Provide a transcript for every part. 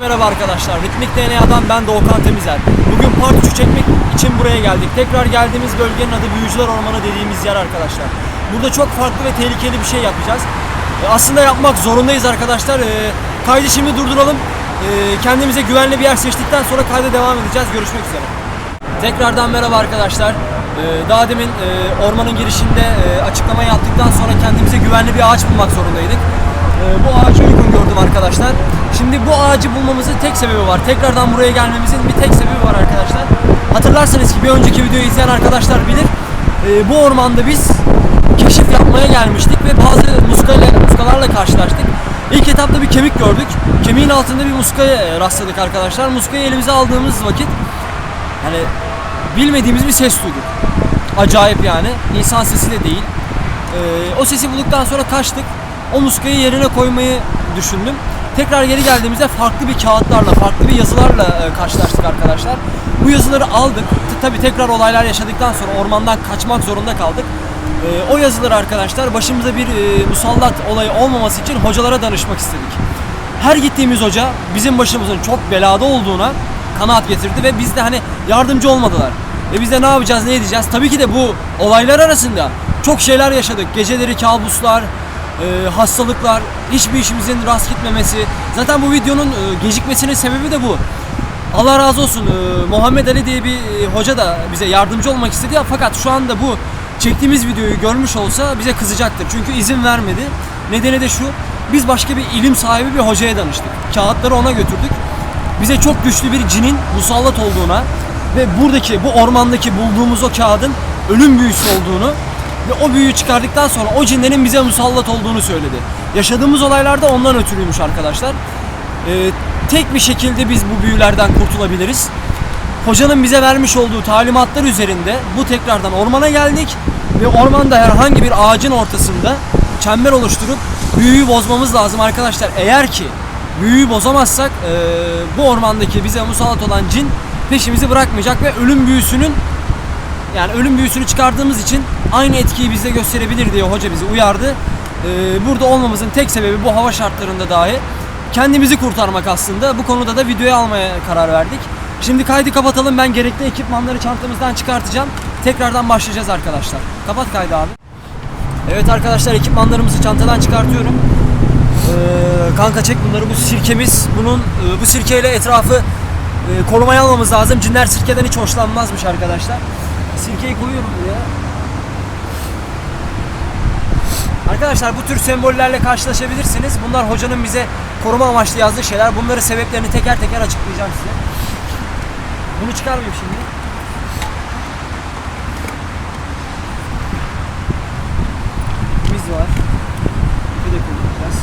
Merhaba arkadaşlar, Ritmik DNA'dan ben Doğukan Temizer. Bugün part 3'ü çekmek için buraya geldik. Tekrar geldiğimiz bölgenin adı Büyücüler Ormanı dediğimiz yer arkadaşlar. Burada çok farklı ve tehlikeli bir şey yapacağız. E, Aslında yapmak zorundayız arkadaşlar. E, Kaydı şimdi durduralım. E, Kendimize güvenli bir yer seçtikten sonra kayda devam edeceğiz. Görüşmek üzere. Tekrardan merhaba arkadaşlar. Ee, Daha demin e, ormanın girişinde e, açıklama yaptıktan sonra kendimize güvenli bir ağaç bulmak zorundaydık. Ee, Bu ağacı uygun gördüm arkadaşlar. Şimdi bu ağacı bulmamızın tek sebebi var. Tekrardan buraya gelmemizin bir tek sebebi var arkadaşlar. Hatırlarsanız ki bir önceki videoyu izleyen arkadaşlar bilir. Ee, Bu ormanda biz keşif yapmaya gelmiştik ve bazı muskayla, muskalarla karşılaştık. İlk etapta bir kemik gördük. Kemiğin altında bir muskaya e, rastladık arkadaşlar. Muskayı elimize aldığımız vakit hani bilmediğimiz bir ses duyduk. Acayip yani. İnsan sesi de değil. Ee, o sesi bulduktan sonra kaçtık. O muskayı yerine koymayı düşündüm. Tekrar geri geldiğimizde farklı bir kağıtlarla, farklı bir yazılarla e, karşılaştık arkadaşlar. Bu yazıları aldık. Tabi tekrar olaylar yaşadıktan sonra ormandan kaçmak zorunda kaldık. Ee, o yazıları arkadaşlar başımıza bir e, musallat olayı olmaması için hocalara danışmak istedik. Her gittiğimiz hoca bizim başımızın çok belada olduğuna kanaat getirdi ve biz de hani yardımcı olmadılar. E biz de ne yapacağız, ne edeceğiz? Tabii ki de bu olaylar arasında çok şeyler yaşadık. Geceleri kabuslar, e, hastalıklar, hiçbir işimizin rast gitmemesi. Zaten bu videonun e, gecikmesinin sebebi de bu. Allah razı olsun e, Muhammed Ali diye bir e, hoca da bize yardımcı olmak istedi ya fakat şu anda bu çektiğimiz videoyu görmüş olsa bize kızacaktır. Çünkü izin vermedi. Nedeni de şu. Biz başka bir ilim sahibi bir hocaya danıştık. Kağıtları ona götürdük. Bize çok güçlü bir cinin musallat olduğuna ve buradaki bu ormandaki bulduğumuz o kağıdın ölüm büyüsü olduğunu ve o büyüyü çıkardıktan sonra o cinlerin bize musallat olduğunu söyledi. Yaşadığımız olaylarda ondan ötürüymüş arkadaşlar. Ee, tek bir şekilde biz bu büyülerden kurtulabiliriz. Hocanın bize vermiş olduğu talimatlar üzerinde bu tekrardan ormana geldik ve ormanda herhangi bir ağacın ortasında çember oluşturup büyüyü bozmamız lazım arkadaşlar. Eğer ki büyüyü bozamazsak eee, bu ormandaki bize musallat olan cin peşimizi bırakmayacak ve ölüm büyüsünün yani ölüm büyüsünü çıkardığımız için aynı etkiyi bizde gösterebilir diye hoca bizi uyardı. Ee, burada olmamızın tek sebebi bu hava şartlarında dahi kendimizi kurtarmak aslında. Bu konuda da videoya almaya karar verdik. Şimdi kaydı kapatalım. Ben gerekli ekipmanları çantamızdan çıkartacağım. Tekrardan başlayacağız arkadaşlar. Kapat kaydı abi. Evet arkadaşlar ekipmanlarımızı çantadan çıkartıyorum. Ee, kanka çek bunları. Bu sirkemiz. Bunun e, bu sirkeyle etrafı e, korumaya almamız lazım. Cinler sirkeden hiç hoşlanmazmış arkadaşlar. Sirkeyi koyuyorum buraya. Arkadaşlar bu tür sembollerle karşılaşabilirsiniz. Bunlar hocanın bize koruma amaçlı yazdığı şeyler. Bunları sebeplerini teker teker açıklayacağım size. Bunu çıkarmayayım şimdi. Var. Bir de kullanacağız.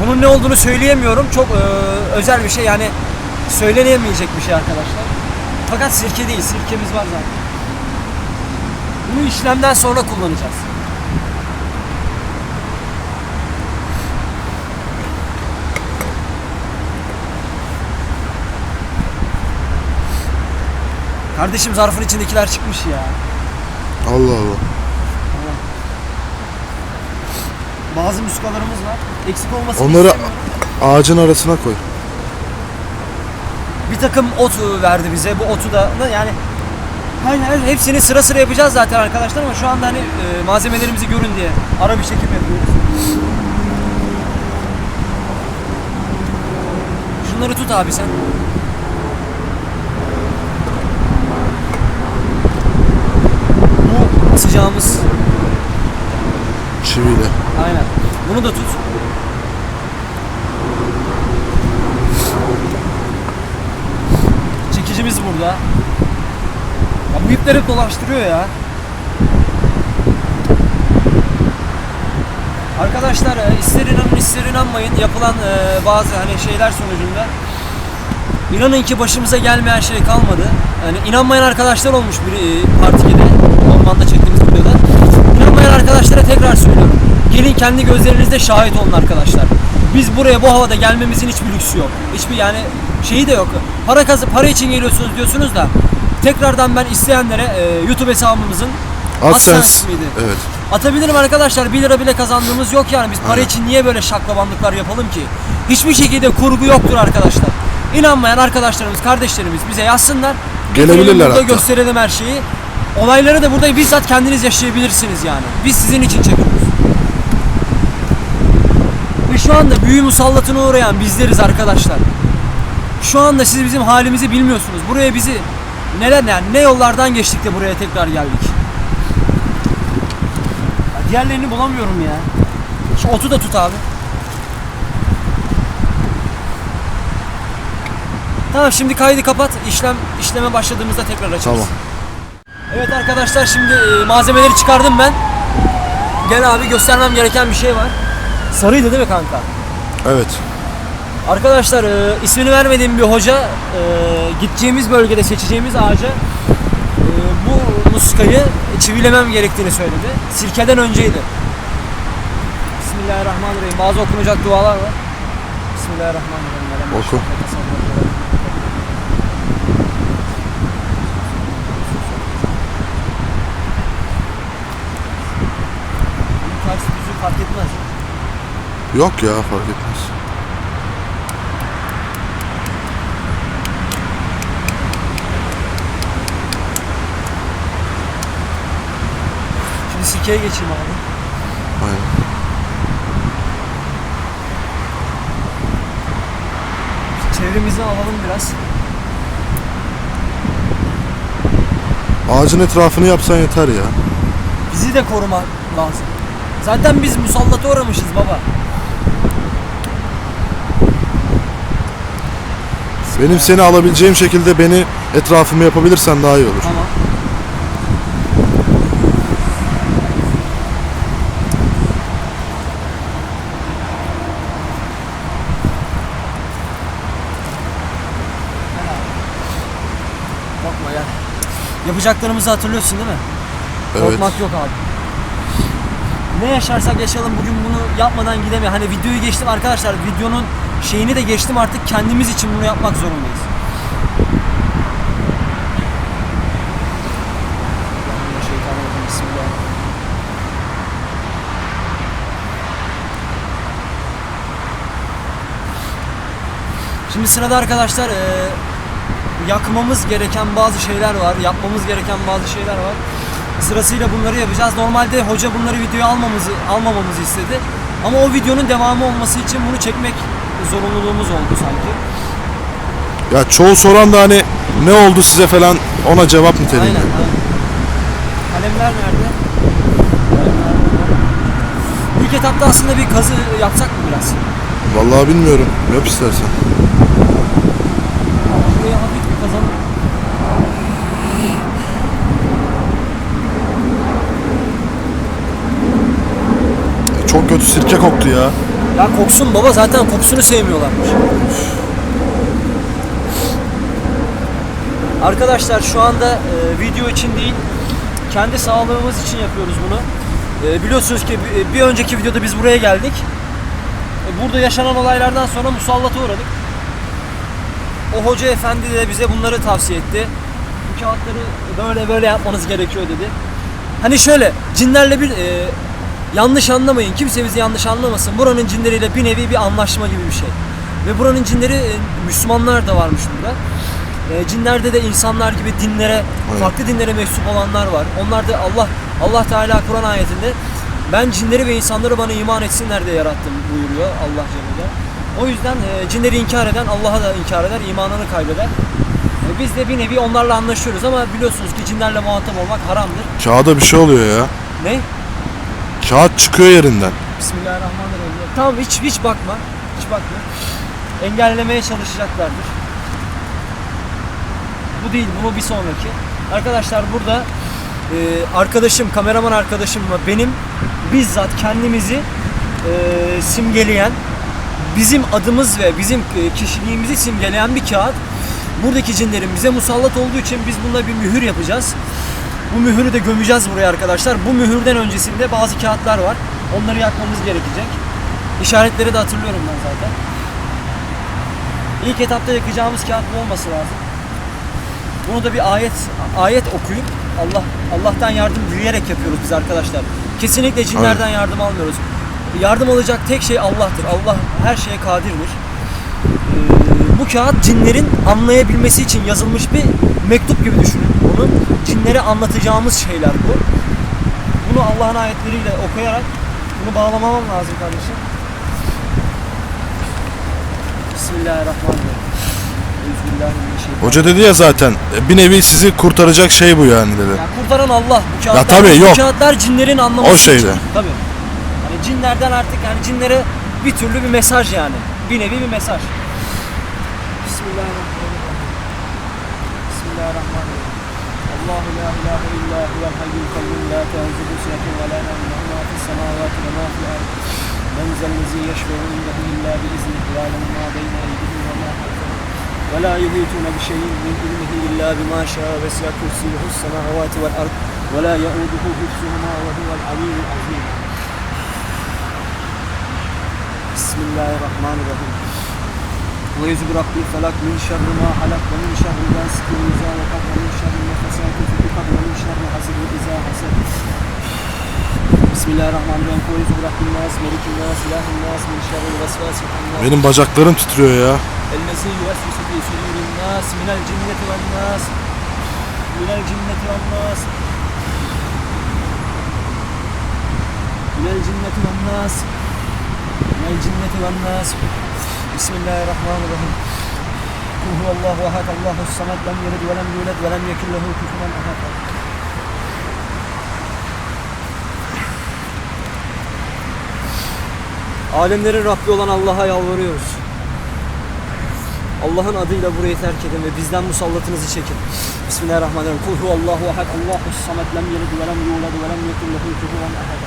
Bunun ne olduğunu söyleyemiyorum. Çok e, özel bir şey yani söylenemeyecek bir şey arkadaşlar. Fakat sirke değil, sirkemiz var zaten. Bunu işlemden sonra kullanacağız. Kardeşim zarfın içindekiler çıkmış ya. Allah Allah. Bazı muskalarımız var. Eksik olmasını Onları ağacın arasına koy. Bir takım ot verdi bize. Bu otu da yani Aynen öyle. hepsini sıra sıra yapacağız zaten arkadaşlar ama şu anda hani e, malzemelerimizi görün diye ara bir çekim yapıyoruz. Şunları tut abi sen. Bu asacağımız. Çiviyle. Aynen. Bunu da tut. Çekicimiz burada. Ya bu ipler hep dolaştırıyor ya. Arkadaşlar e, ister inanın ister inanmayın yapılan e, bazı hani şeyler sonucunda inanın ki başımıza gelmeyen şey kalmadı. Yani inanmayan arkadaşlar olmuş bir e, Part 2'de ormanda çektiğimiz videoda. İnanmayan arkadaşlara tekrar söylüyorum. Gelin kendi gözlerinizde şahit olun arkadaşlar. Biz buraya bu havada gelmemizin hiçbir lüksü yok. Hiçbir yani şeyi de yok. Para kazı para için geliyorsunuz diyorsunuz da tekrardan ben isteyenlere e, YouTube hesabımızın AdSense. AdSense miydi? Evet. Atabilirim arkadaşlar 1 lira bile kazandığımız yok yani biz para Aynen. için niye böyle şaklabanlıklar yapalım ki? Hiçbir şekilde kurgu yoktur arkadaşlar. İnanmayan arkadaşlarımız, kardeşlerimiz bize yazsınlar. Gelebilirler hatta. gösterelim her şeyi. Olayları da burada bizzat kendiniz yaşayabilirsiniz yani. Biz sizin için çekiyoruz. Ve şu anda büyü musallatına uğrayan bizleriz arkadaşlar. Şu anda siz bizim halimizi bilmiyorsunuz. Buraya bizi neler yani ne yollardan geçtik de buraya tekrar geldik. Ya diğerlerini bulamıyorum ya. Şu otu da tut abi. Tamam şimdi kaydı kapat. İşlem işleme başladığımızda tekrar açarız. Tamam. Evet arkadaşlar şimdi e, malzemeleri çıkardım ben. Gel abi göstermem gereken bir şey var. Sarıydı değil mi kanka? Evet. Arkadaşlar e, ismini vermediğim bir hoca e, gideceğimiz bölgede seçeceğimiz ağaca e, bu muskayı çivilemem gerektiğini söyledi. Sirkeden önceydi. Bismillahirrahmanirrahim. Bazı okunacak dualar var. Bismillahirrahmanirrahim. Oku. Fark etmez. Yok ya fark etmez. Şimdi sirkeye geçeyim abi. Aynen. Çevremizi alalım biraz. Ağacın etrafını yapsan yeter ya. Bizi de koruma lazım. Zaten biz musallata uğramışız baba. Benim seni alabileceğim şekilde beni etrafımı yapabilirsen daha iyi olur. Tamam. Bakma ya. Yapacaklarımızı hatırlıyorsun değil mi? Evet. Korkmak yok abi. Ne yaşarsak yaşayalım bugün bunu yapmadan gidemiyor. Hani videoyu geçtim arkadaşlar. Videonun şeyini de geçtim artık kendimiz için bunu yapmak zorundayız. Şimdi sırada arkadaşlar yakmamız gereken bazı şeyler var, yapmamız gereken bazı şeyler var. Sırasıyla bunları yapacağız. Normalde hoca bunları videoya almamızı almamamızı istedi. Ama o videonun devamı olması için bunu çekmek zorunluluğumuz oldu sanki. Ya çoğu soran da hani ne oldu size falan ona cevap niteliğinde. Aynen, aynen. Kalemler nerede? İlk etapta aslında bir kazı yapsak mı biraz? Vallahi bilmiyorum. Yap istersen. Şuraya hafif bir kazalım. Çok kötü sirke koktu ya. Ya koksun baba zaten kokusunu sevmiyorlarmış. Arkadaşlar şu anda e, video için değil kendi sağlığımız için yapıyoruz bunu. E, biliyorsunuz ki bir, önceki videoda biz buraya geldik. E, burada yaşanan olaylardan sonra musallata uğradık. O hoca efendi de bize bunları tavsiye etti. Bu kağıtları böyle böyle yapmanız gerekiyor dedi. Hani şöyle cinlerle bir e, yanlış anlamayın. Kimse bizi yanlış anlamasın. Buranın cinleriyle bir nevi bir anlaşma gibi bir şey. Ve buranın cinleri e, Müslümanlar da varmış burada. E, cinlerde de insanlar gibi dinlere, Evet. farklı dinlere mensup olanlar var. Onlar da Allah Allah Teala Kur'an ayetinde ben cinleri ve insanları bana iman etsinler diye yarattım buyuruyor Allah Celle. O yüzden e, cinleri inkar eden Allah'a da inkar eder, imanını kaybeder. E, biz de bir nevi onlarla anlaşıyoruz ama biliyorsunuz ki cinlerle muhatap olmak haramdır. Kağıda bir şey oluyor ya. Ne? Kağıt çıkıyor yerinden. Bismillahirrahmanirrahim. Tamam hiç hiç bakma. Hiç bakma. Engellemeye çalışacaklardır. Bu değil, bu bir sonraki. Arkadaşlar burada e, arkadaşım, kameraman arkadaşım ve benim bizzat kendimizi e, simgeleyen, bizim adımız ve bizim e, kişiliğimizi simgeleyen bir kağıt. Buradaki cinlerin bize musallat olduğu için biz bunda bir mühür yapacağız. Bu mühürü de gömeceğiz buraya arkadaşlar. Bu mühürden öncesinde bazı kağıtlar var. Onları yakmamız gerekecek. İşaretleri de hatırlıyorum ben zaten. İlk etapta yakacağımız kağıt bu olması lazım. Bunu da bir ayet ayet okuyup Allah Allah'tan yardım dileyerek yapıyoruz biz arkadaşlar. Kesinlikle cinlerden yardım almıyoruz. Yardım alacak tek şey Allah'tır. Allah her şeye kadirdir. Ee, bu kağıt cinlerin anlayabilmesi için yazılmış bir mektup gibi düşünün onu. Cinlere anlatacağımız şeyler bu. Bunu Allah'ın ayetleriyle okuyarak bunu bağlamamam lazım kardeşim. Bismillahirrahmanirrahim. Hoca dedi ya zaten bir nevi sizi kurtaracak şey bu yani dedi. Ya kurtaran Allah. Bu kağıtlar, Ya tabii, bu yok. kağıtlar cinlerin anlaması O şeyde. için. Tabii. Yani cinlerden artık yani cinlere bir türlü bir mesaj yani. Bir nevi bir mesaj. Bismillahirrahmanirrahim. Bismillahirrahmanirrahim. Allahu la ilahe illa huvel hayyul kayyum la te'uzuhu sinetun ve la nevm lahu ma fis semavati ve ma fil ard. Men zellezi yeşfe'u indehu illa bi iznihi ve ya'lemu ma beyne eydihim ve ma halfahum. Ve la yuhitune bi şeyin min ilmihi illa bima şa'a ve siya kürsiyuhu semavati vel ard. Ve la ya'uduhu hifzuhuma ve huvel aliyyul azim. Bismillahirrahmanirrahim ve yüzü bıraktığı felak min şerri ma halak ve min şerri gâsikin izâ ve kat ve min şerri nefesâti fi dikkat ve min şerri hasidin izâ hased. Bismillahirrahmanirrahim. Ve yüzü bıraktığı nas, melikin nas, ilahin nas, min şerri vesvâsi nas. Benim bacaklarım titriyor ya. Ellezî yüvesvisu fî sudûrin nas, minel cinneti vel nas, minel cinneti vel nas. Minel cinneti vel nas, minel cinneti vel nas. Bismillahirrahmanirrahim. Kul huvallahu ahad, Allahu samed, lem yelid ve lem yulad ve lem yekun lehu kufuven ahad. Alemlerin Rabbi olan Allah'a yalvarıyoruz. Allah'ın adıyla burayı terk edin ve bizden musallatınızı çekin. Bismillahirrahmanirrahim. Kul huvallahu ahad, Allahu samed, lem yelid ve lem yulad ve lem yekun lehu kufuven ahad.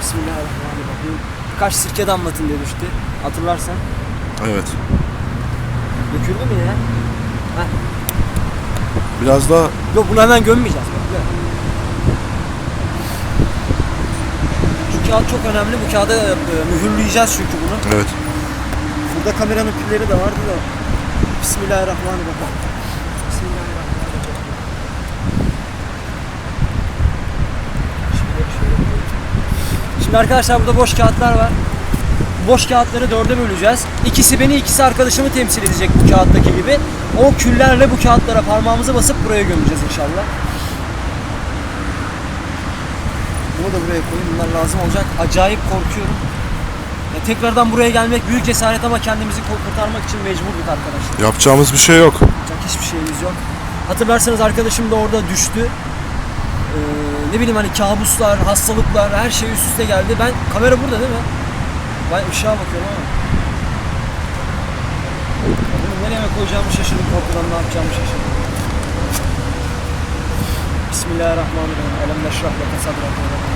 Bismillahirrahmanirrahim. Kaç sirke damlatın demişti. Hatırlarsan. Evet. Döküldü mü ya? Heh. Biraz daha Yok bunu hemen gömmeyeceğiz. Bekle. Şu kağıt çok önemli. Bu kağıda e, mühürleyeceğiz çünkü bunu. evet. Burada kameranın pilleri de vardı da. Bismillahirrahmanirrahim. Bismillahirrahmanirrahim. Şöyle koyayım. Şimdi arkadaşlar burada boş kağıtlar var. Boş kağıtları dörde böleceğiz. İkisi beni, ikisi arkadaşımı temsil edecek bu kağıttaki gibi. O küllerle bu kağıtlara parmağımızı basıp buraya gömeceğiz inşallah. Bunu da buraya koyayım. Bunlar lazım olacak. Acayip korkuyorum. Ya tekrardan buraya gelmek büyük cesaret ama kendimizi kurtarmak için mecburduk arkadaşlar. Yapacağımız bir şey yok. Yapacak hiçbir şeyimiz yok. Hatırlarsanız arkadaşım da orada düştü. Ee, ne bileyim hani kabuslar, hastalıklar, her şey üst üste geldi. Ben kamera burada değil mi? Ben ışığa bakıyorum ama. Bunu nereye koyacağımı şaşırdım. Korkudan ne yapacağımı şaşırdım. Bismillahirrahmanirrahim. Elem neşrah leke leke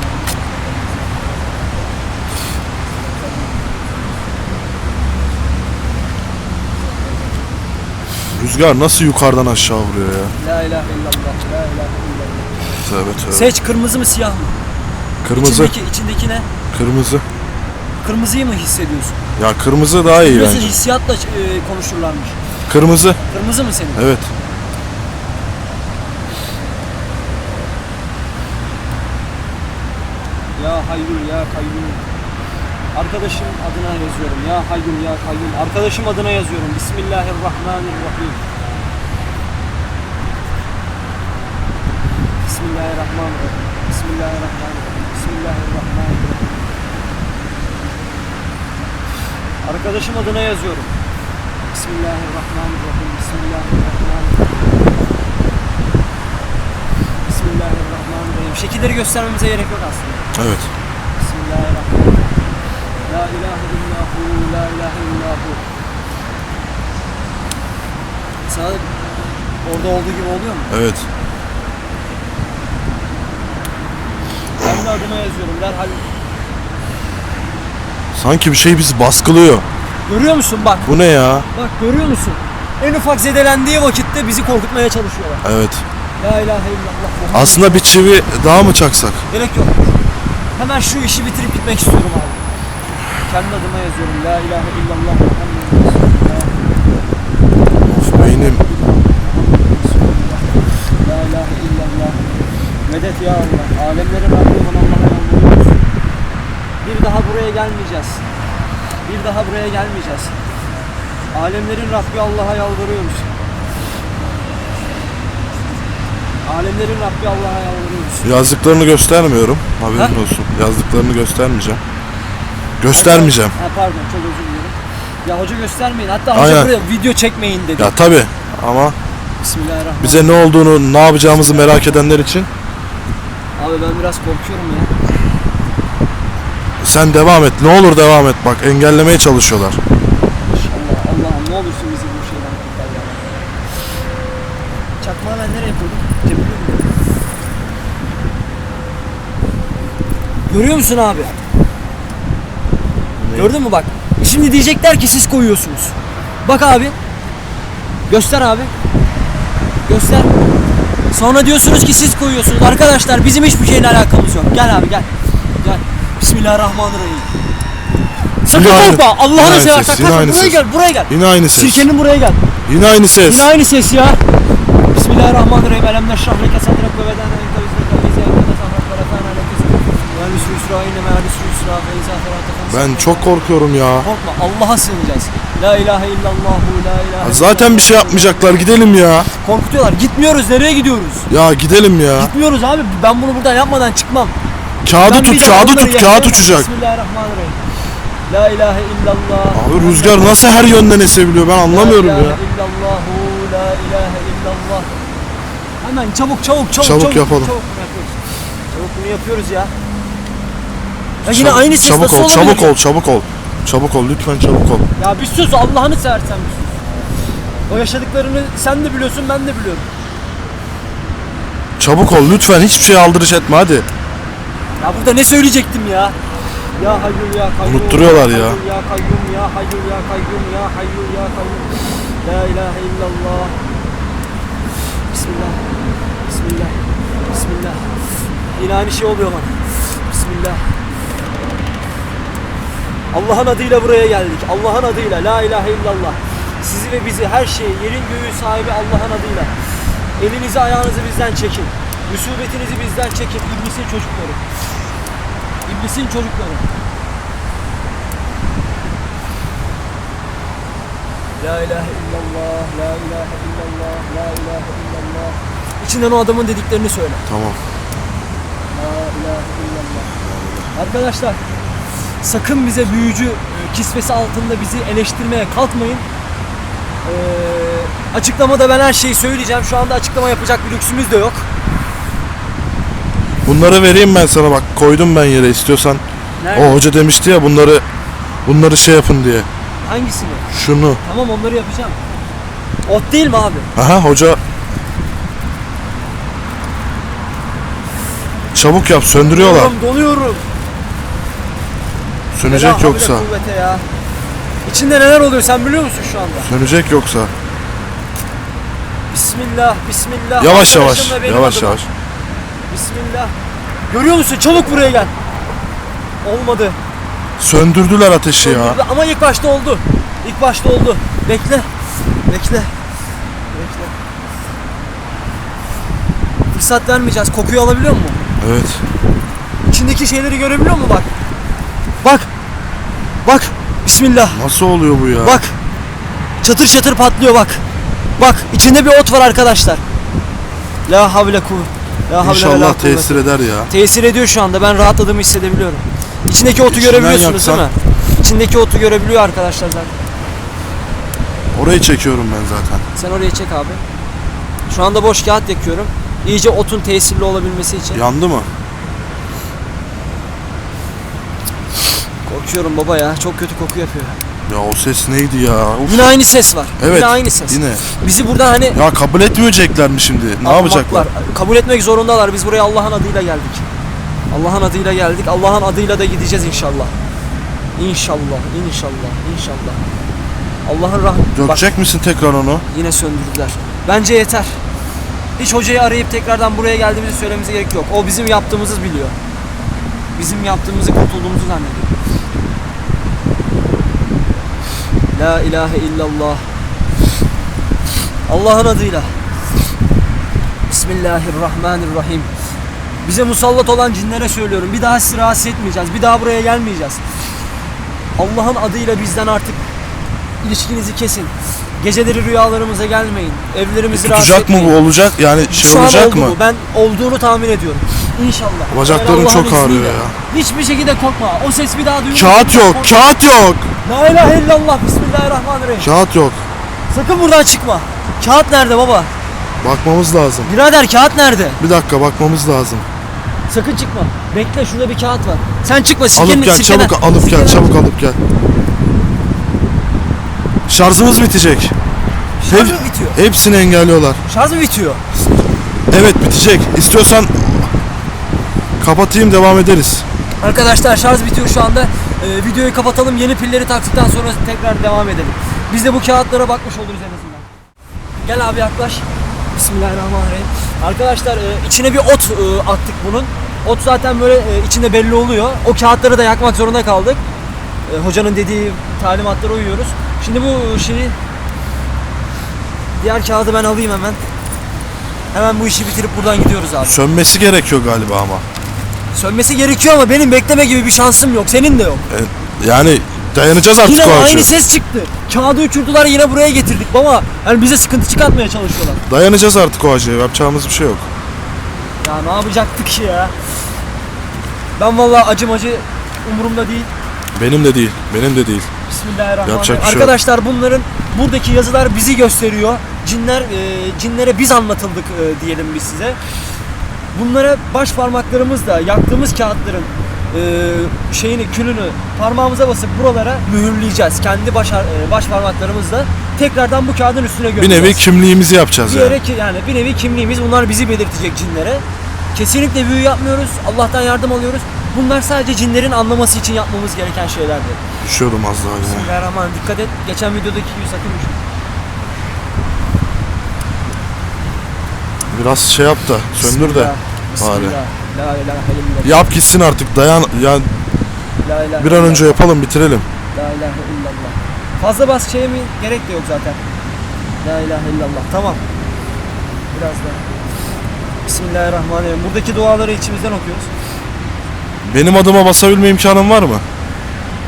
Rüzgar nasıl yukarıdan aşağı vuruyor ya. La ilahe illallah, la ilahe illallah. Tövbe tövbe. Seç kırmızı mı siyah mı? Kırmızı. İçindeki, içindeki ne? Kırmızı. Kırmızıyı mı hissediyorsun? Ya kırmızı daha iyi Nasıl bence. hissiyatla e, konuşurlarmış. Kırmızı. Kırmızı mı senin? Evet. Ya hayyul ya kayyum. Arkadaşım adına yazıyorum. Ya hayyul ya kayyum. Arkadaşım adına yazıyorum. Bismillahirrahmanirrahim. Bismillahirrahmanirrahim. Bismillahirrahmanirrahim. Bismillahirrahmanirrahim. Arkadaşım adına yazıyorum. Bismillahirrahmanirrahim. Bismillahirrahmanirrahim. Bismillahirrahmanirrahim. Şekilleri göstermemize gerek yok aslında. Evet. Bismillahirrahmanirrahim. La ilahe illahu, la ilahe illahu. Sana orada olduğu gibi oluyor mu? Evet. Ben de adıma yazıyorum derhal. Sanki bir şey bizi baskılıyor. Görüyor musun bak, Bu ne ya? bak görüyor musun? En ufak zedelendiği vakitte bizi korkutmaya çalışıyorlar. Evet. La ilahe illallah. Aslında bir çivi daha mı çaksak? Gerek yok. Hemen şu işi bitirip gitmek istiyorum abi. Kendi adıma yazıyorum. La ilahe illallah. Of beynim. La ilahe illallah Medet ya Allah. Alemlerin Rabbi olan Allah'a yalvarıyoruz. Bir daha buraya gelmeyeceğiz. Bir daha buraya gelmeyeceğiz. Alemlerin Rabbi Allah'a yalvarıyoruz. Alemlerin Rabbi Allah'a yalvarıyoruz. Yazdıklarını göstermiyorum. Haberin Ha? olsun. Yazdıklarını göstermeyeceğim. Göstermeyeceğim. Ha, pardon çok özür dilerim. Ya hoca göstermeyin. Hatta hoca Aynen. buraya video çekmeyin dedi. Ya tabi ama Bismillahirrahmanirrahim. bize ne olduğunu, ne yapacağımızı merak edenler için Abi ben biraz korkuyorum ya. Sen devam et. Ne olur devam et. Bak engellemeye çalışıyorlar. İnşallah Allah'ım ne olursun bizi bu şeyden kurtar ya. Çakmağı ben nereye koydum? Cebime mi koydum? Görüyor musun abi? Gördün mü bak? Şimdi diyecekler ki siz koyuyorsunuz. Bak abi. Göster abi. Göster. Sonra diyorsunuz ki siz koyuyorsunuz. Arkadaşlar bizim hiçbir şeyle alakamız yok. Gel abi gel. Gel. Bismillahirrahmanirrahim. Sakın Yine aynı- korkma. yine Allah'ını aynı seversen ses, yine kaçma. aynı Buraya ses. gel. Buraya gel. Yine aynı ses. Sirkenin buraya gel. Yine aynı ses. Yine aynı ses ya. Bismillahirrahmanirrahim. Elem neşrah leke sadrak ve beden enka vizreka ve zeynete sadrak ve refana leke sadrak. Ve yusru yusra inne me yusru yusra fe izâ ferâte Ben çok korkuyorum ya. Korkma Allah'a sığınacağız. La ilahe illallah la ilahe Ya Zaten bir şey yapmayacaklar. Gidelim ya. Korkutuyorlar. Gitmiyoruz. Nereye gidiyoruz? Ya gidelim ya. Gitmiyoruz abi. Ben bunu buradan yapmadan çıkmam. Kağıdı tut, kağıdı tut, kağıt uçacak. Bismillahirrahmanirrahim. La ilahe illallah. Abi rüzgar nasıl her yönden esebiliyor ben anlamıyorum La ya. ilahe illallahu, la ilahe illallah. Hemen çabuk çabuk çabuk Çabuk yapalım. Çabuk bunu yapıyoruz. Çabuk bunu yapıyoruz ya. Ya yine Çabuk- aynı ses Çabuk nasıl ol, olabilir? çabuk ol, çabuk ol. Çabuk ol, lütfen çabuk ol. Ya bir sus Allah'ını seversen bir sus. O yaşadıklarını sen de biliyorsun ben de biliyorum. Çabuk ol, lütfen hiçbir şey aldırış etme hadi. Ya burada ne söyleyecektim ya? Ya hayyul ya kayyum. Unutturuyorlar ya. Ya kayyum ya hayyul ya kayyum ya hayyul ya kayyum. La ilahe illallah. Bismillah. Bismillah. Bismillah. Yine aynı şey oluyor bana. Bismillah. Allah'ın adıyla buraya geldik. Allah'ın adıyla. La ilahe illallah. Sizi ve bizi her şeyi, yerin göğü sahibi Allah'ın adıyla. Elinizi ayağınızı bizden çekin. Musibetinizi bizden çekin. İblisin çocukları. İblisin çocukları. La ilahe illallah, la ilahe illallah, la ilahe illallah. İçinden o adamın dediklerini söyle. Tamam. La ilahe illallah. Arkadaşlar sakın bize büyücü e, kisvesi altında bizi eleştirmeye kalkmayın. Ee, açıklamada ben her şeyi söyleyeceğim. Şu anda açıklama yapacak bir lüksümüz de yok. Bunları vereyim ben sana bak koydum ben yere istiyorsan. Nerede? O hoca demişti ya bunları bunları şey yapın diye. Hangisini? Şunu. Tamam onları yapacağım. Ot değil mi abi? Aha hoca. Çabuk yap söndürüyorlar. Donuyorum, donuyorum. Sönecek havle yoksa. kuvvete ya. İçinde neler oluyor sen biliyor musun şu anda? Sönecek yoksa. Bismillah, bismillah. Yavaş yavaş. Yavaş adıma. yavaş. Bismillah. Görüyor musun? Çabuk buraya gel. Olmadı. Söndürdüler ateşi ya. Ama ilk başta oldu. İlk başta oldu. Bekle. Bekle. Bekle. Fırsat vermeyeceğiz. Kokuyu alabiliyor musun? Evet. İçindeki şeyleri görebiliyor musun bak? Bak. Bak. Bismillah. Nasıl oluyor bu ya? Bak. Çatır çatır patlıyor bak. Bak içinde bir ot var arkadaşlar. La havle kuvvet. La İnşallah tesir eder ya. Tesir ediyor şu anda. Ben rahatladığımı hissedebiliyorum. İçindeki otu İçinden görebiliyorsunuz değil mi? yaksan. İçindeki otu görebiliyor arkadaşlar zaten. Orayı çekiyorum ben zaten. Sen oraya çek abi. Şu anda boş kağıt yakıyorum. İyice otun tesirli olabilmesi için. Yandı mı? Korkuyorum baba ya. Çok kötü koku yapıyor. Ya o ses neydi ya? Uf. Yine aynı ses var. Evet. Yine aynı ses. Yine. Bizi buradan hani Ya kabul etmeyecekler mi şimdi? Ne yapacaklar? Ahmaklar. Kabul etmek zorundalar. Biz buraya Allah'ın adıyla geldik. Allah'ın adıyla geldik. Allah'ın adıyla da gideceğiz inşallah. İnşallah, inşallah, inşallah. Allah'ın rahmeti. Bak Dökecek misin tekrar onu? yine söndürdüler. Bence yeter. Hiç hocayı arayıp tekrardan buraya geldiğimizi söylememize gerek yok. O bizim yaptığımızı biliyor. Bizim yaptığımızı kurtulduğumuzu zannediyor. La ilahe illallah. Allah'ın adıyla. Bismillahirrahmanirrahim. Bize musallat olan cinlere söylüyorum. Bir daha sizi rahatsız etmeyeceğiz. Bir daha buraya gelmeyeceğiz. Allah'ın adıyla bizden artık ilişkinizi kesin. Geceleri rüyalarımıza gelmeyin. Evlerimizi rahatsız Tutacak mı etmeyin. bu olacak yani şey Şu an olacak oldu mı? bu. Ben olduğunu tahmin ediyorum. İnşallah. Bacaklarım Allah'ın çok ağrıyor izniyle. ya. Hiçbir şekilde korkma. O ses bir daha duyulmasın. Kağıt yok, kağıt yok. La ilahe illallah. Bismillahirrahmanirrahim. Kağıt yok. Sakın buradan çıkma. Kağıt nerede baba? Bakmamız lazım. Birader kağıt nerede? Bir dakika bakmamız lazım. Sakın çıkma. Bekle şurada bir kağıt var. Sen çıkma. Sirkenin, Alıp gel, sirkeden- çabuk alıp gel, çabuk alıp gel. Şarjımız bitecek. Şarj Hep- bitiyor? hepsini engelliyorlar. Şarj mı bitiyor? Evet bitecek. İstiyorsan kapatayım devam ederiz. Arkadaşlar şarj bitiyor şu anda. Ee, videoyu kapatalım. Yeni pilleri taktıktan sonra tekrar devam edelim. Biz de bu kağıtlara bakmış oluruz en azından. Gel abi yaklaş. Bismillahirrahmanirrahim. Arkadaşlar e, içine bir ot e, attık bunun. Ot zaten böyle e, içinde belli oluyor. O kağıtları da yakmak zorunda kaldık. E, hocanın dediği talimatlara uyuyoruz. Şimdi bu şeyi diğer kağıdı ben alayım hemen. Hemen bu işi bitirip buradan gidiyoruz abi. Sönmesi gerekiyor galiba ama. Sönmesi gerekiyor ama benim bekleme gibi bir şansım yok. Senin de yok. E, Yani dayanacağız artık Yine o aynı ses çıktı. Kağıdı uçurdular yine buraya getirdik baba. Yani bize sıkıntı çıkartmaya çalışıyorlar. Dayanacağız artık o acıya. Yapacağımız bir şey yok. Ya ne yapacaktık ya? Ben vallahi acım acı umurumda değil. Benim de değil. Benim de değil. Bismillahirrahmanirrahim. Şey yok. Arkadaşlar bunların buradaki yazılar bizi gösteriyor. Cinler e, cinlere biz anlatıldık e, diyelim biz size. Bunlara baş parmaklarımızla yaktığımız kağıtların e, şeyini külünü parmağımıza basıp buralara mühürleyeceğiz. Kendi baş e, baş parmaklarımızla tekrardan bu kağıdın üstüne Bir gömeceğiz. nevi kimliğimizi yapacağız bir yani. yere ki yani bir nevi kimliğimiz bunlar bizi belirtecek cinlere. Kesinlikle büyü yapmıyoruz. Allah'tan yardım alıyoruz. Bunlar sadece cinlerin anlaması için yapmamız gereken şeylerdir. Düşüyordum az daha yine. Bismillahirrahmanirrahim. Dikkat et. Geçen videodaki gibi sakın düşme. Biraz şey yap da söndür de. Bismillah. bari. Bismillah. La ilahe illallah. Yap gitsin artık dayan. Ya La ilahe bir an önce illallah. yapalım bitirelim. La ilahe illallah. Fazla bas şeye mi gerek de yok zaten. La ilahe illallah. Tamam. Biraz daha. Bismillahirrahmanirrahim. Buradaki duaları içimizden okuyoruz. Benim adıma basabilme imkanım var mı?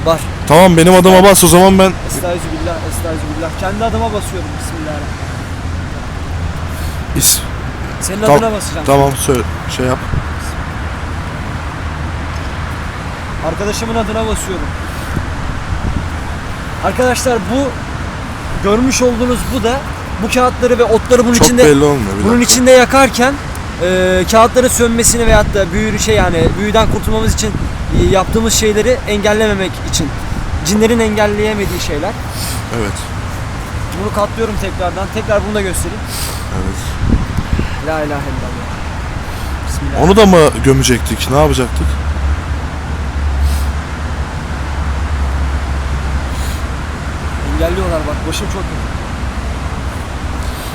Var. Tamam benim adıma bas o zaman ben Estağfirullah, estağfirullah. Kendi adıma basıyorum. Bismillahirrahmanirrahim. is. Senin Tamam, adına basacağım. Tamam söyle şey yap. Arkadaşımın adına basıyorum. Arkadaşlar bu görmüş olduğunuz bu da bu kağıtları ve otları bunun Çok içinde belli olmuyor. Bir bunun dakika. içinde yakarken e, kağıtların sönmesini veyahut da büyü şey yani büyüden kurtulmamız için e, yaptığımız şeyleri engellememek için cinlerin engelleyemediği şeyler. Evet. Bunu katlıyorum tekrardan. Tekrar bunu da göstereyim. Evet. La ilahe illallah. Bismillah. Onu da mı gömecektik? Ne yapacaktık? engelliyorlar bak. Başım çok kötü.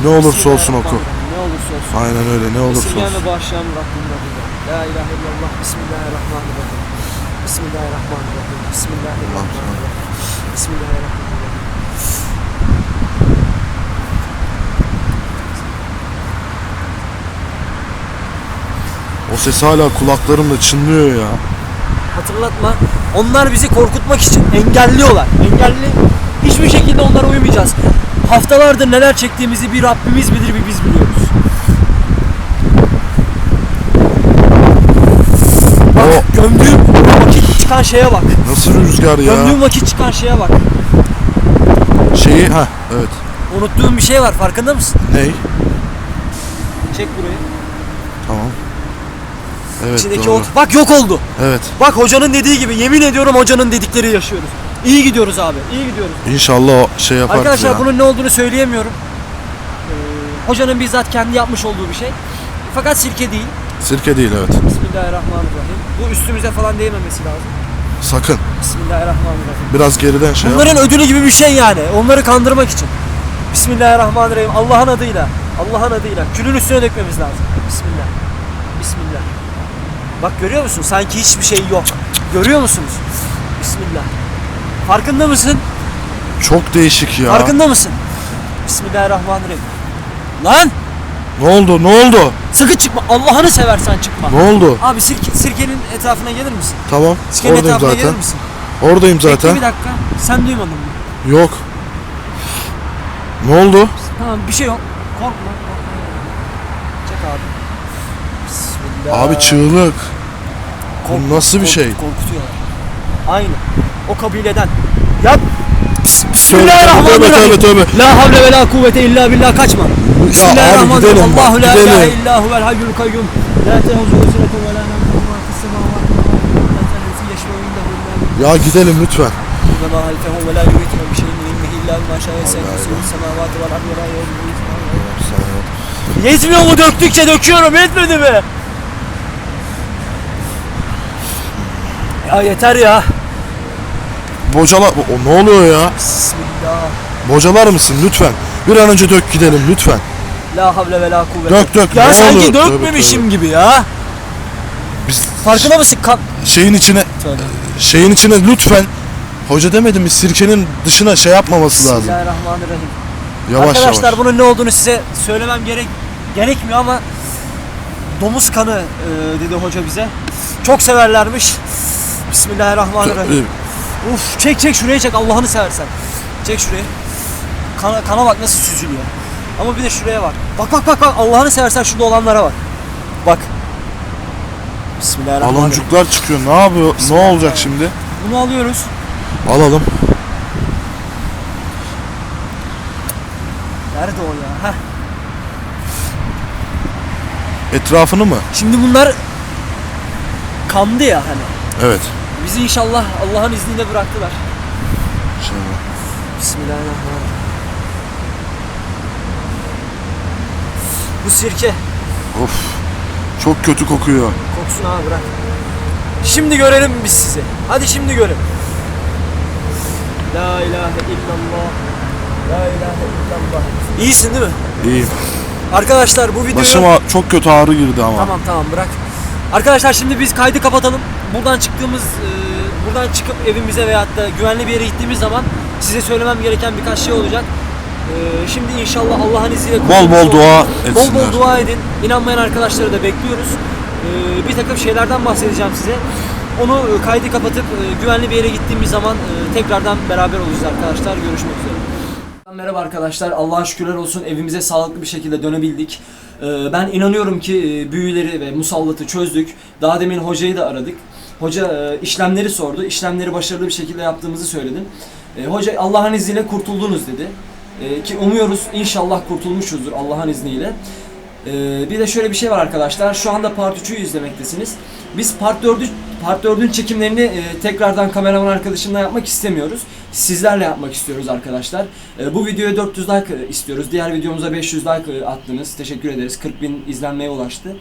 Ne olursa olsun oku. Ne olursa olsun. Aynen öyle ne olursa olsun. ve bağışlayan. La ilahe illallah. Bismillahirrahmanirrahim. Bismillahirrahmanirrahim. Bismillahirrahmanirrahim. Bismillahirrahmanirrahim. O ses hala kulaklarımda çınlıyor ya. Hatırlatma. Onlar bizi korkutmak için engelliyorlar. Engelli hiçbir şekilde onlara uymayacağız. Haftalardır neler çektiğimizi bir Rabbimiz bilir bir biz biliyoruz. Bak gömdüğüm vakit çıkan şeye bak. Nasıl rüzgar ya? Gömdüğüm vakit çıkan şeye bak. Şeyi ha evet. Unuttuğum bir şey var farkında mısın? Ney? Çek burayı. Tamam. Evet İçindeki doğru. ot. Bak yok oldu. Evet. Bak hocanın dediği gibi yemin ediyorum hocanın dedikleri yaşıyoruz. İyi gidiyoruz abi. iyi gidiyoruz. İnşallah o şey yaparız Arkadaşlar ya. bunun ne olduğunu söyleyemiyorum. Ee, hocanın bizzat kendi yapmış olduğu bir şey. Fakat sirke değil. Sirke değil evet. Bismillahirrahmanirrahim. Bu üstümüze falan değmemesi lazım. Sakın. Bismillahirrahmanirrahim. Biraz geriden şey yap. Bunların ödülü gibi bir şey yani. Onları kandırmak için. Bismillahirrahmanirrahim. Allah'ın adıyla. Allah'ın adıyla. Külün üstüne dökmemiz lazım. Bismillah. Bismillah. Bak görüyor musun? Sanki hiçbir şey yok. Görüyor musunuz? Bismillah. Farkında mısın? Çok değişik ya. Farkında mısın? Bismillahirrahmanirrahim. Lan! Ne oldu? Ne oldu? Sakın çıkma. Allah'ını seversen çıkma. Ne oldu? Abi sirke, sirkenin etrafına gelir misin? Tamam. Sirkenin Oradayım etrafına gelir zaten. misin? Oradayım Bekle zaten. bir dakika. Sen duymadın mı? Yok. Ne oldu? Tamam bir şey yok. Korkma. korkma. Çek abi. Bismillah. Abi çığlık. Kork- bu nasıl bir kork- şey? Korkutuyorlar. Aynı. O kabileden. Yap. Bis- Tövbe Bismillahirrahmanirrahim. tövbe tövbe. La havle ve la kuvvete illa billah kaçma. Bismillahirrahmanirrahim. gidelim bak, Allahu la gidelim. ilahe illa huvel hayyul kayyum. La tehuzuhu sinetun ve la nevmun ma fis semavati ve ma fil ardi. Ellezî yeşfe'u indehu illa Ya gidelim lütfen. ve ma halifehu ve la yuhitune bi şeyin min ilmihi illa bima şâ'e seyyidû semavati vel ardi ve la yuhitune Yetmiyor mu döktükçe döküyorum yetmedi mi? Ya yeter ya. Bocala... O, ne oluyor ya? Bismillah. Bocalar mısın lütfen? Bir an önce dök gidelim lütfen. La havle ve la kuvvete. Dök, dök, Ya ne sanki olur. Dökmemişim gibi ya. Biz Farkında mısın? Kan... şeyin içine Tövbe. şeyin içine lütfen Hoca demedim mi sirkenin dışına şey yapmaması lazım. Bismillahirrahmanirrahim. Yavaş Arkadaşlar yavaş. bunun ne olduğunu size söylemem gerek gerekmiyor ama domuz kanı e, dedi hoca bize. Çok severlermiş. Bismillahirrahmanirrahim. Uf çek çek şuraya çek Allah'ını seversen. Çek şuraya. Kana, kana bak nasıl süzülüyor. Ama bir de şuraya bak. Bak bak bak bak Allah'ını seversen şurada olanlara bak. Bak. Bismillahirrahmanirrahim. Baloncuklar çıkıyor. Ne yapıyor? Ne olacak şimdi? Bunu alıyoruz. Alalım. Nerede o ya? Heh. Etrafını mı? Şimdi bunlar kandı ya hani. Evet. Bizi inşallah Allah'ın izniyle bıraktılar. Şöyle. Bismillahirrahmanirrahim. Bu sirke Of. Çok kötü kokuyor. koksun abi bırak. Şimdi görelim biz sizi. Hadi şimdi görün. La ilahe illallah. La ilahe illallah. İyisin değil mi? İyiyim. Arkadaşlar bu videoyu... Başıma çok kötü ağrı girdi ama. Tamam tamam bırak. Arkadaşlar şimdi biz kaydı kapatalım. Buradan çıktığımız, e, buradan çıkıp evimize veyahut da güvenli bir yere gittiğimiz zaman size söylemem gereken birkaç şey olacak. E, şimdi inşallah Allah'ın izniyle Bol bol dua oluruz. Bol etsinler. bol dua edin. İnanmayan arkadaşları da bekliyoruz. E, bir takım şeylerden bahsedeceğim size. Onu kaydı kapatıp güvenli bir yere gittiğimiz zaman tekrardan beraber olacağız arkadaşlar. Görüşmek üzere. Merhaba arkadaşlar. Allah'a şükürler olsun evimize sağlıklı bir şekilde dönebildik. Ee, Ben inanıyorum ki e, büyüleri ve musallatı çözdük. Daha demin hocayı da aradık. Hoca e, işlemleri sordu. İşlemleri başarılı bir şekilde yaptığımızı söyledim. E, Hoca Allah'ın izniyle kurtuldunuz dedi. Ki umuyoruz inşallah kurtulmuşuzdur Allah'ın izniyle. Ee, bir de şöyle bir şey var arkadaşlar. Şu anda Part 3'ü izlemektesiniz. Biz Part 4'ü Part 4'ün çekimlerini e, tekrardan kameraman arkadaşımla yapmak istemiyoruz. Sizlerle yapmak istiyoruz arkadaşlar. E, bu videoya 400 like e, istiyoruz. Diğer videomuza 500 like e, attınız. Teşekkür ederiz. 40 bin izlenmeye ulaştı.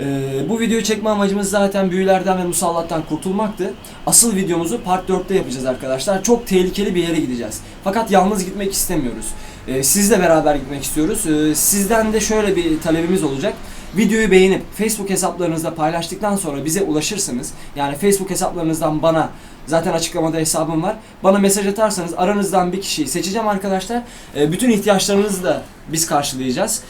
Ee, bu videoyu çekme amacımız zaten büyülerden ve musallattan kurtulmaktı. Asıl videomuzu part 4'te yapacağız arkadaşlar. Çok tehlikeli bir yere gideceğiz. Fakat yalnız gitmek istemiyoruz. Ee, sizle beraber gitmek istiyoruz. Ee, sizden de şöyle bir talebimiz olacak. Videoyu beğenip Facebook hesaplarınızda paylaştıktan sonra bize ulaşırsanız yani Facebook hesaplarınızdan bana zaten açıklamada hesabım var. Bana mesaj atarsanız aranızdan bir kişiyi seçeceğim arkadaşlar. Ee, bütün ihtiyaçlarınızı da biz karşılayacağız.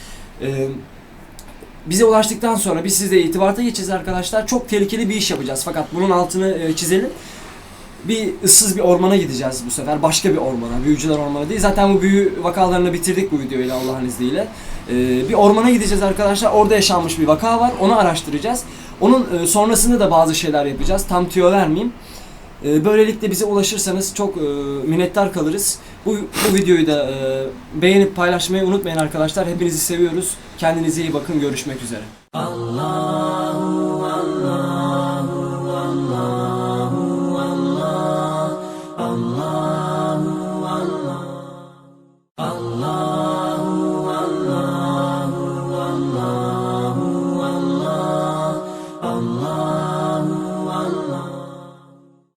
Bize ulaştıktan sonra biz sizle irtibata geçeceğiz arkadaşlar. Çok tehlikeli bir iş yapacağız fakat bunun altını e, çizelim. Bir ıssız bir ormana gideceğiz bu sefer. Başka bir ormana, büyücüler ormanı değil. Zaten bu büyü vakalarını bitirdik bu videoyla Allah'ın izniyle. Ee, bir ormana gideceğiz arkadaşlar. Orada yaşanmış bir vaka var. Onu araştıracağız. Onun e, sonrasında da bazı şeyler yapacağız. Tam tüyo vermeyeyim. Ee, Böylelikle bize ulaşırsanız çok e, minnettar kalırız. Bu, bu videoyu da e, beğenip paylaşmayı unutmayın arkadaşlar. Hepinizi seviyoruz. Kendinize iyi bakın. Görüşmek üzere. Allah